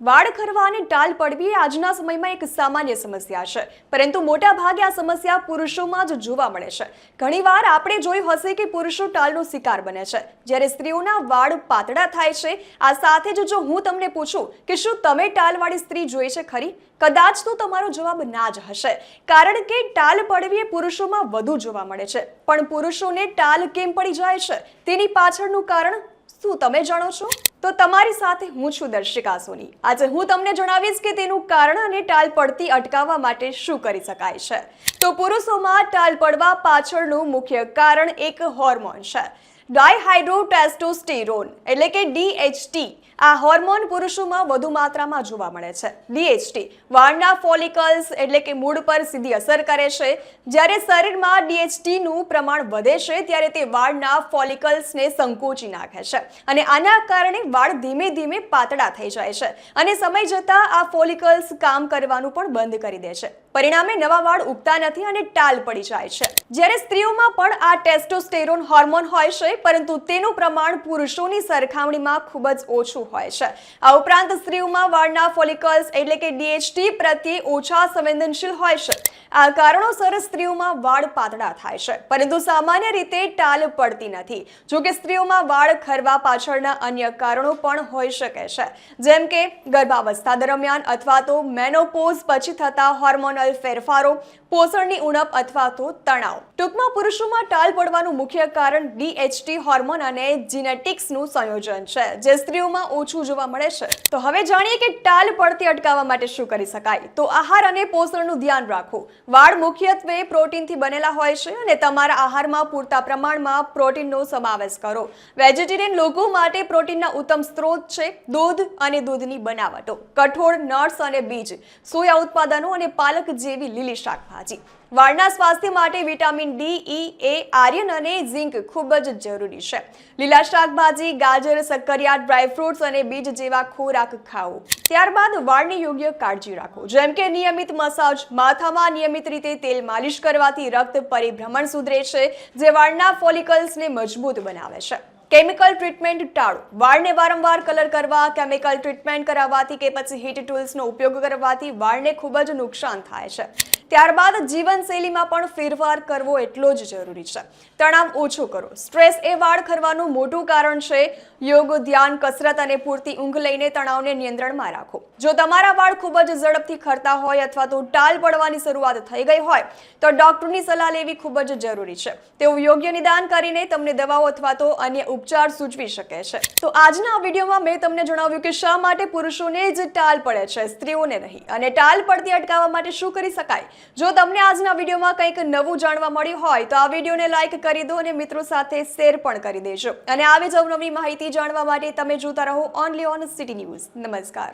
વાળ ખરવા અને ટાલ પડવી એ આજના સમયમાં એક સામાન્ય સમસ્યા છે. પરંતુ મોટા ભાગે આ સમસ્યા પુરુષોમાં જ જોવા મળે છે. ઘણીવાર આપણે જોયું હશે કે પુરુષો ટાલનો શિકાર બને છે. જ્યારે સ્ત્રીઓના વાળ પાતળા થાય છે. આ સાથે જ જો હું તમને પૂછું કે શું તમે ટાલવાળી સ્ત્રી જોઈ છે ખરી? કદાચ તો તમારો જવાબ ના જ હશે. કારણ કે ટાલ પડવી એ પુરુષોમાં વધુ જોવા મળે છે. પણ પુરુષોને ટાલ કેમ પડી જાય છે? તેની પાછળનું કારણ શું તમે જાણો છો? તો તમારી સાથે હું છું દર્શિકા સોની. આજે હું તમને જણાવીશ કે તેનું કારણ અને ટાલ પડતી અટકાવવા માટે શું કરી શકાય છે. તો પુરુષોમાં ટાલ પડવા પાછળનું મુખ્ય કારણ એક હોર્મોન છે. ડાયહાઇડ્રોટેસ્ટોસ્ટેરોન, એટલે કે ડીએચટી આ હોર્મોન પુરુષોમાં વધુ માત્રામાં જોવા મળે છે. ડીએચટી વાળના ફોલિકલ્સ એટલે કે મૂળ પર સીધી અસર કરે છે. જ્યારે શરીરમાં ડીએચટીનું પ્રમાણ વધે છે, ત્યારે તે વાળના ફોલિકલ્સને સંકોચી નાખે છે અને આના કારણે વાળ ધીમે ધીમે પાતળા થઈ જાય છે અને સમય જતાં આ ફોલિકલ્સ કામ કરવાનું પણ બંધ કરી દે છે. પરિણામે નવા વાળ ઉગતા નથી અને ટાલ પડી જાય છે. જ્યારે સ્ત્રીઓમાં પણ આ ટેસ્ટોસ્ટેરોન હોર્મોન હોય છે પરંતુ તેનું પ્રમાણ પુરુષોની સરખામણીમાં ખૂબ જ ઓછું હોય છે. આ ઉપરાંત સ્ત્રીઓમાં વાળના ફોલિકલ્સ એટલે કે ડીએચટી પ્રત્યે ઓછા સંવેદનશીલ હોય છે. આ કારણોસર સ્ત્રીઓમાં વાળ પાતળા થાય છે. પરંતુ સામાન્ય રીતે ટાલ પડતી નથી. જોકે સ્ત્રીઓમાં વાળ ખરવા પાછળના અન્ય કારણો પણ હોઈ શકે છે. જેમ કે ગર્ભાવસ્થા દરમિયાન અથવા તો મેનોપોઝ પછી થતા હોર્મોનલ ફેરફારો, પોષણની ઉણપ અથવા તો તણાવ. ટૂંકમાં પુરુષોમાં ટાલ પડવાનું મુખ્ય કારણ ડીએચટી હોર્મોન અને જીનેટિક્સનું સંયોજન છે. જે સ્ત્રીઓમાં ઓછું જોવા મળે છે. તો હવે જાણીએ કે ટાલ પડતી અટકાવવા માટે શું કરી શકાય? તો આહાર અને પોષણનું ધ્યાન રાખો વાળ મુખ્યત્વે પ્રોટીનથી બનેલા હોય છે અને તમારા આહારમાં પૂરતા પ્રમાણમાં પ્રોટીનનો સમાવેશ કરો. વેજીટેરિયન લોકો માટે પ્રોટીનના ઉત્તમ સ્ત્રોત છે દૂધ અને દૂધની બનાવટો. કઠોળ, નટ્સ અને બીજ, સોયા ઉત્પાદનો અને પાલક જેવી લીલી શાકભાજી. વાળના સ્વાસ્થ્ય માટે vitamin D E A iron અને ઝિંક ખૂબ જ જરૂરી છે. લીલા શાકભાજી, ગાજર સક્કરિયા ડ્રાય ફ્રૂટ્સ અને બીજ જેવા ખોરાક ખાઓ. ત્યારબાદ વાળની યોગ્ય કાળજી રાખો. જેમ કે નિયમિત મસાજ, માથામાં નિયમિત રીતે તેલ માલિશ કરવાથી રક્ત પરિભ્રમણ સુધરે છે, જે વાળના ફોલિકલ્સને મજબૂત બનાવે છે. કેમિકલ ટ્રીટમેન્ટ ટાળો. વાળને વારંવાર કલર કરવા કેમિકલ ટ્રીટમેન્ટ કરાવવાથી કે પછી હીટ ટૂલ્સનો ઉપયોગ કરવાથી વાળને ખૂબ જ નુકસાન થાય છે. ત્યારબાદ જીવનશૈલીમાં પણ ફેરફાર કરવો એટલો જ જરૂરી છે. તણાવ ઓછો કરો. સ્ટ્રેસ એ વાળ ખરવાનું મોટું કારણ છે. યોગ, ધ્યાન, કસરત અને પૂરતી ઊંઘ લઈને તણાવને નિયંત્રણમાં રાખો. જો તમારા વાળ ખૂબ જ ઝડપથી ખરતા હોય અથવા તો ટાલ પડવાની શરૂઆત થઈ ગઈ હોય, તો ડોક્ટરની સલાહ લેવી ખૂબ જ જરૂરી છે. તેઓ યોગ્ય નિદાન કરીને તમને દવાઓ અથવા તો અન્ય ઉપચાર સૂચવી શકે છે. તો આજના વિડીયોમાં મેં તમને જણાવ્યું કે શા માટે પુરુષોને જ ટાલ પડે છે, સ્ત્રીઓને નહીં. અને ટાલ પડતી અટકાવવા માટે શું કરી શકાય? જો તમને આજના વિડીયોમાં કંઈક નવું જાણવા મળ્યું હોય તો આ વિડીયોને લાઈક કરી દો અને મિત્રો સાથે શેર પણ કરી દેજો. અને આવી જ અવનવી માહિતી જાણવા માટે તમે જોતા રહો ઓનલી ઓન સિટી ન્યૂઝ. નમસ્કાર.